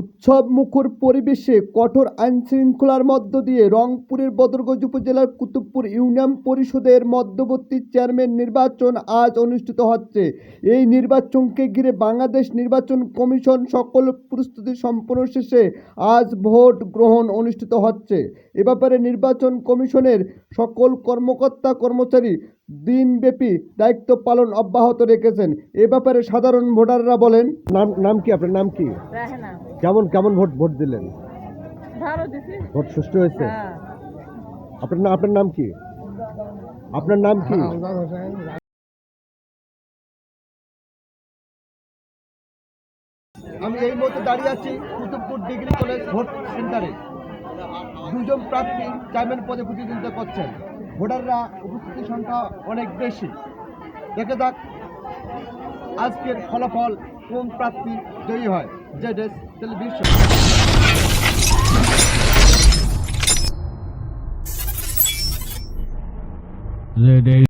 উৎসব মুখর পরিবেশে কঠোর আইন শৃঙ্খলার মধ্য দিয়ে রংপুরের বদরগঞ্জ উপজেলার কুতুবপুর ইউনিয়ন পরিষদের মধ্যবর্তী চেয়ারম্যান নির্বাচন আজ অনুষ্ঠিত হচ্ছে। এই নির্বাচনকে ঘিরে বাংলাদেশ নির্বাচন কমিশন সকল প্রস্তুতি সম্পন্ন শেষে আজ ভোট গ্রহণ অনুষ্ঠিত হচ্ছে। এ ব্যাপারে নির্বাচন কমিশনের সকল কর্মকর্তা কর্মচারী দিনব্যাপী দায়িত্ব পালন অব্যাহত রেখেছেন। এ ব্যাপারে সাধারণ ভোটাররা বলেন নাম নাম কি আপনার? নাম কি? কেমন কেমন ভোট ভোট দিলেন? ভোট সুষ্ঠু হয়েছে? হ্যাঁ। আপনার না- আপনার নাম কি? আপনার নাম কি? আমি এই মুহূর্তে দাঁড়িয়ে আছি কুতুবপুর ডিগ্রি কলেজ ভোট সেন্টারে। দুজন প্রার্থী চেয়ারম্যান পদে প্রতিদ্বন্দ্বিতা করছেন। ভোটাররা উপস্থিতির সংখ্যা অনেক বেশি। দেখে যাক আজকের ফলাফল কোন প্রার্থী জয়ী হয়। জেডেস টেলিভিশন।